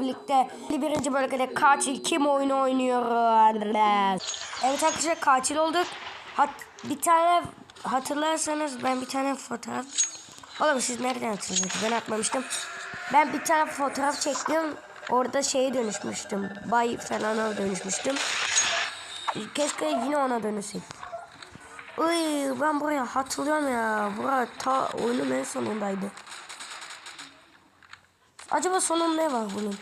birlikte birinci bölgede katil kim oyunu oynuyoruz. Evet arkadaşlar katil olduk. Hat, bir tane hatırlarsanız ben bir tane fotoğraf... Oğlum siz nereden hatırlıyorsunuz? Ben atmamıştım. Ben bir tane fotoğraf çektim. Orada şeye dönüşmüştüm. Bay falana dönüşmüştüm. Keşke yine ona dönüşsek. Uy ben buraya hatırlıyorum ya. Bura ta oyunun en sonundaydı. Acaba sonun ne var bunun?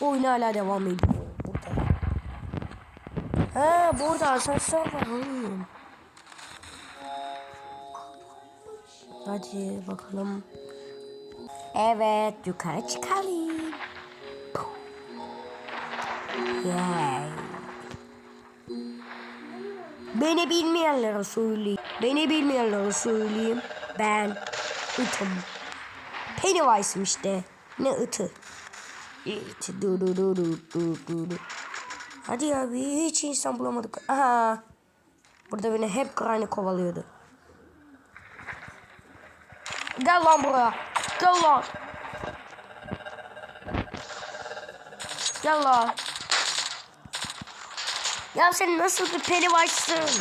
Oyun hala devam ediyor. Burada. Ha burada asansör var. Hmm. Hadi bakalım. Evet yukarı çıkalım. Yay. Beni bilmeyenlere söyleyeyim. Beni bilmeyenlere söyleyeyim. Ben ıtım. Pennywise'ım işte. Ne ıtı. İt, du du du du du du du. Hadi abi hiç insan bulamadık. Aha. Burada beni hep Granny kovalıyordu. Gel lan buraya. Gel lan. Gel lan. Ya sen nasıl bir Pennywise'sın?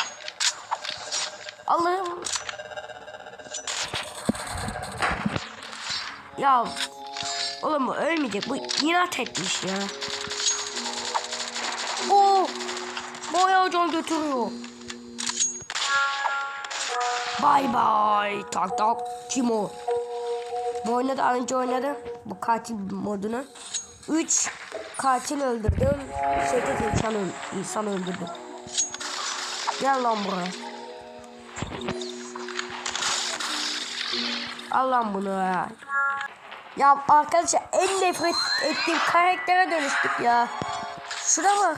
Allah'ım. Ya oğlum bu ölmeyecek. Bu inat etmiş ya. Oo! Bayağı can götürüyor. Bay bay. Tak tak. Kim o? Bu daha önce oynadım. Bu katil modunu. 3 katil öldürdüm. 8 insan, insan öldürdüm. Gel lan buraya. Al lan bunu ya. Ya arkadaşlar en nefret ettiğim karaktere dönüştük ya. Şuna bak.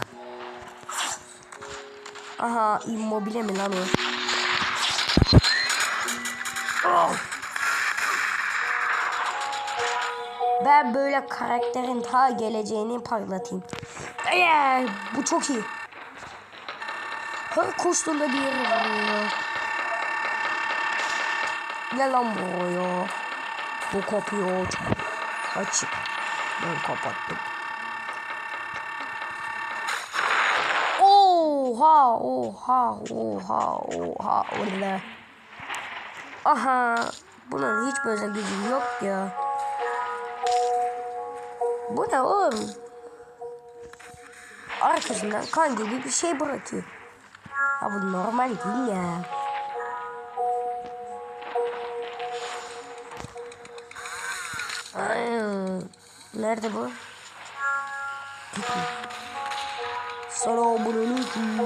Aha immobile mi lan o? Oh. Ben böyle karakterin ta geleceğini parlatayım. Eee, bu çok iyi. Her koştuğunda bir yere vuruyor. Gel lan buraya. Bu kapıyı aç. Açık. Ben kapattım. Oha, oha, oha, oha, orada. Aha, bunun hiç böyle gücü yok ya. Bu ne oğlum? Arkasından kan gibi bir şey bırakıyor. Ya bu normal değil ya. Ay, nerede bu? Selamünaleyküm.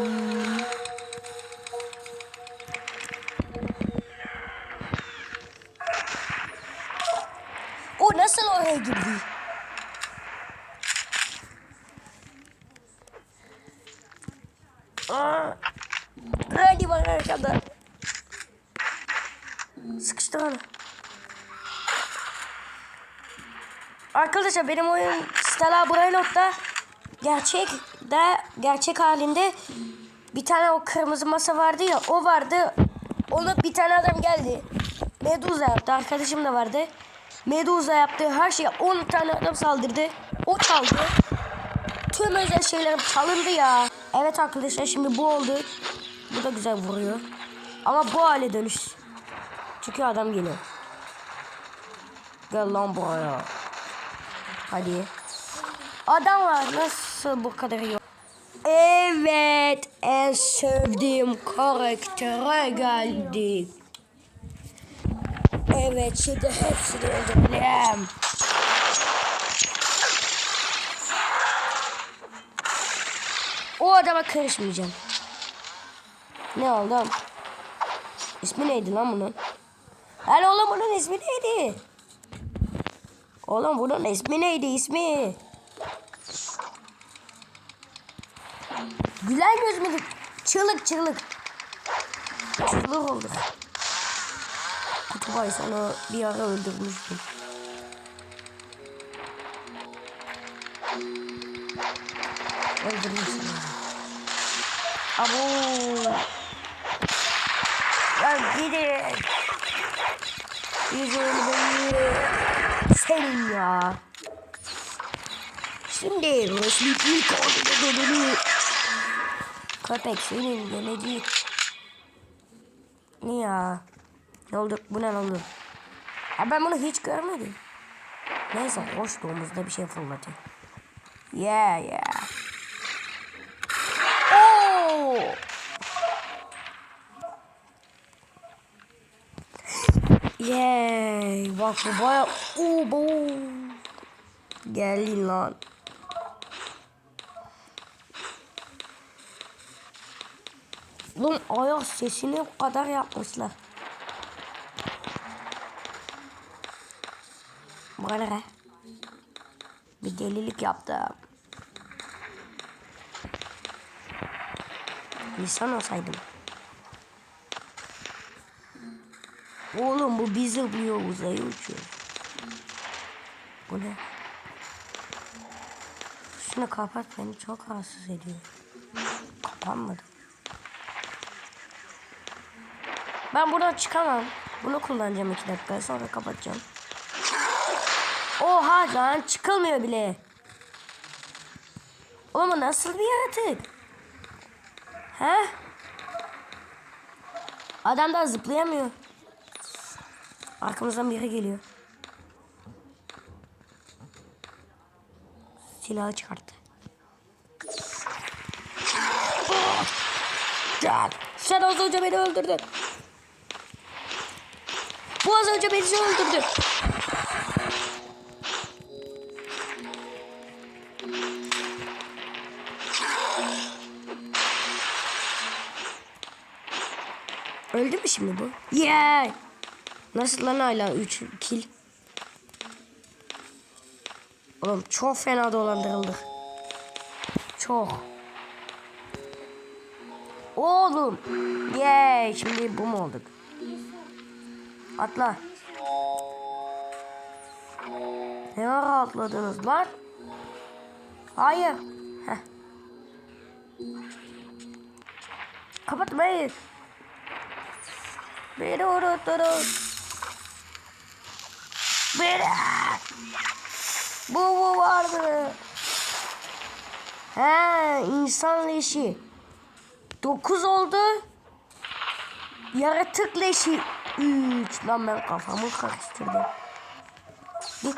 O nasıl oraya girdi? Aa, hadi var arkada. Sıkıştır onu. Arkadaşlar benim oyun Stella Brainot'ta gerçek de gerçek halinde bir tane o kırmızı masa vardı ya o vardı. Onu bir tane adam geldi. Medusa yaptı. Arkadaşım da vardı. Medusa yaptığı her şeye 10 tane adam saldırdı. O çaldı. Tüm özel şeylerim çalındı ya. Evet arkadaşlar şimdi bu oldu. Bu da güzel vuruyor. Ama bu hale dönüş. Çünkü adam geliyor. Gel lan buraya. Hadi. Adam. Nasıl bu kadar iyi? Evet. En sevdiğim karaktere geldik. Evet şimdi hepsini öldürelim. O adama karışmayacağım. Ne oldu? İsmi neydi lan bunun? Lan oğlum bunun ismi neydi? Oğlum bunun ismi neydi ismi? Gülen göz müydü? Çığlık çığlık. Çığlık oldu. Kutubay sana bir ara öldürmüştüm. Öldürmüştüm. Abo. Ya gidin. Yüzünü beyi. Senin ya. Şimdi resmi kalbine dönülü. Köpek senin geleceği. Ne ya? Ne oldu? Bu ne oldu? Ha ben bunu hiç görmedim. Neyse hoş domuzda bir şey fırlatıyor. Yeah yeah. Oo! Bak bu baya... Oo, bu. Gelin lan. Oğlum ayak sesini o kadar yapmışlar. Bana? Bir delilik yaptım. İnsan olsaydım. Oğlum bu biz zıplıyor uzaya uçuyor. Bu ne? Şunu kapat beni çok rahatsız ediyor. Kapanmadı. Ben buradan çıkamam. Bunu kullanacağım iki dakika sonra kapatacağım. Oha lan çıkılmıyor bile. Oğlum nasıl bir yaratık? He? Adam da zıplayamıyor. Arkamızdan biri geliyor. Silahı çıkarttı. Gel. Sen az önce beni öldürdün. Bu az önce beni öldürdü. Öldü mü şimdi bu? Yeah! Nasıl lan hala 3 kill? Oğlum çok fena dolandırıldık. Çok. Oğlum. Yeah! Şimdi bu mu olduk? Atla. Ne ara atladınız lan? Hayır. Heh. Kapatmayın. Beni unuttunuz. Beni. Bu bu vardı. He insan leşi. Dokuz oldu. Yaratık leşi. Üç. Lan ben kafamı karıştırdım. Git.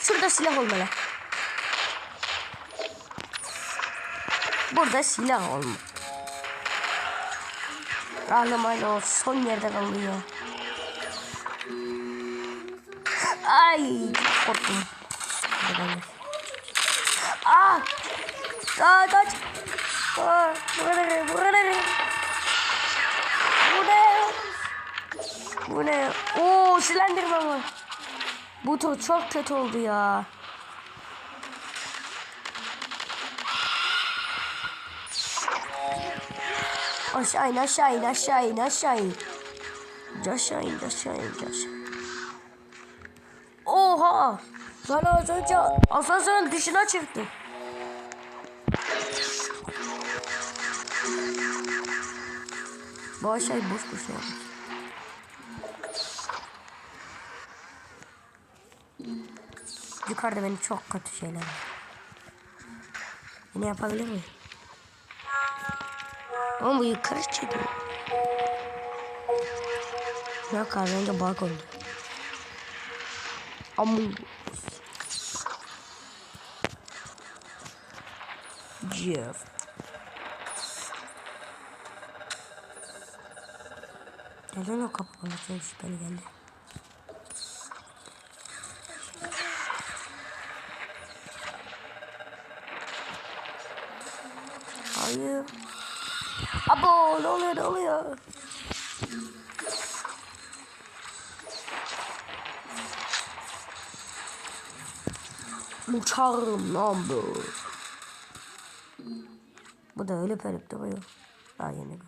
Şurada silah olmalı. Burada silah olmalı. Ağlamayla o son yerde kalıyor. Ay korktum. Buradan Aa! Kaç! Aa, buraları, buraları. Bu ne? Bu ne? Oo silendirme var. Bu tur çok kötü oldu ya. Aşağı in aşağı in aşağı in aşağı in. Aşağı in aşağı in aşağı. Oha! Lan az önce asansörün dışına çıktı. Bu aşağıyı boş boş yapmış. Yukarıda benim çok kötü şeyler var. Yine yapabilir miyim? Ama bu yukarı çıkıyor. Ya kahverengi bak oldu. Among Jeff. Neden o kapı bana çok şüpheli geldi? Hayır. Abo ne oluyor ne oluyor? Uçarım lan bu. Bu da öyle ölüp duruyor. Daha yeni gördüm.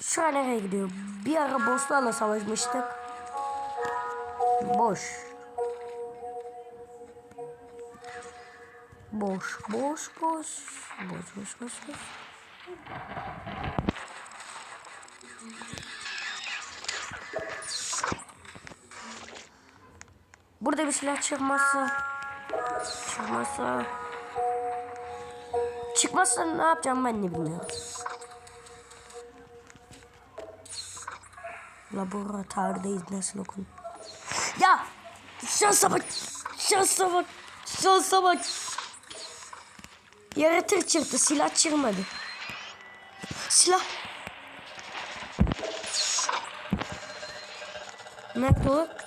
Şu an nereye gidiyor? Bir ara bosslarla savaşmıştık. Boş. Boş, boş, boş. Boş, boş, boş, boş. Burada bir silah çıkmazsa. Çıkmazsa. Çıkmazsa ne yapacağım ben de bilmiyorum. Laboratuvardayız nasıl okun? Ya! Şansa bak! Şansa bak! Şansa bak! Yaratır çıktı silah çıkmadı. Silah. Nerede o?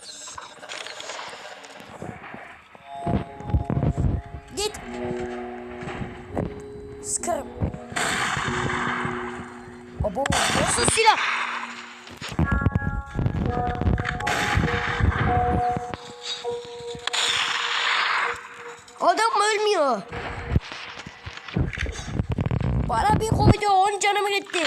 Abo nasıl silah? Adam ölmüyor. Bana bir koydu on canımı gitti.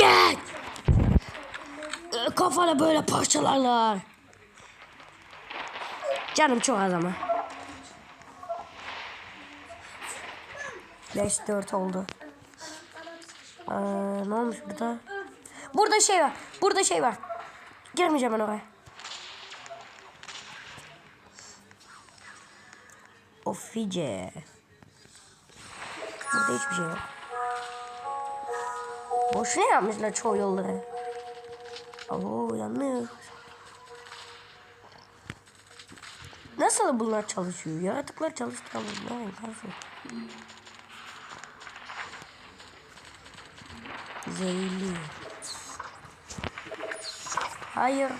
Yes! Ee, Kafana böyle parçalarlar. Canım çok az ama. 5-4 oldu. Ee, ne olmuş burada? Burada şey var. Burada şey var. Girmeyeceğim ben oraya. Ofice. Burada hiçbir şey yok. Boşuna yapmışlar çoğu yolları. Oo yanlış. Nasıl bunlar çalışıyor? Yaratıklar çalıştıralım. Ne karşı? Zehirli. Hayır.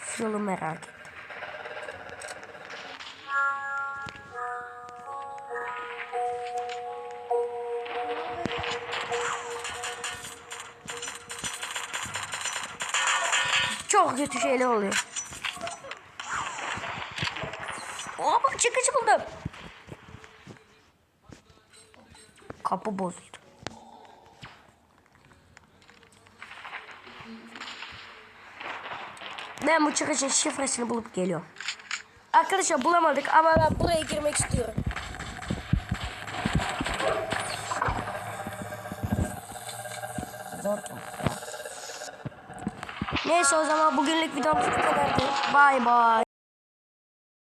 Şu yolu merak et. Kötü şeyler oluyor. Aa bak çıkış buldum. Kapı bozuldu. Ben bu çıkışın şifresini bulup geliyorum. Arkadaşlar bulamadık ama ben buraya girmek istiyorum. Neyse o zaman bugünlük videomuz bu kadardı. Bay bay.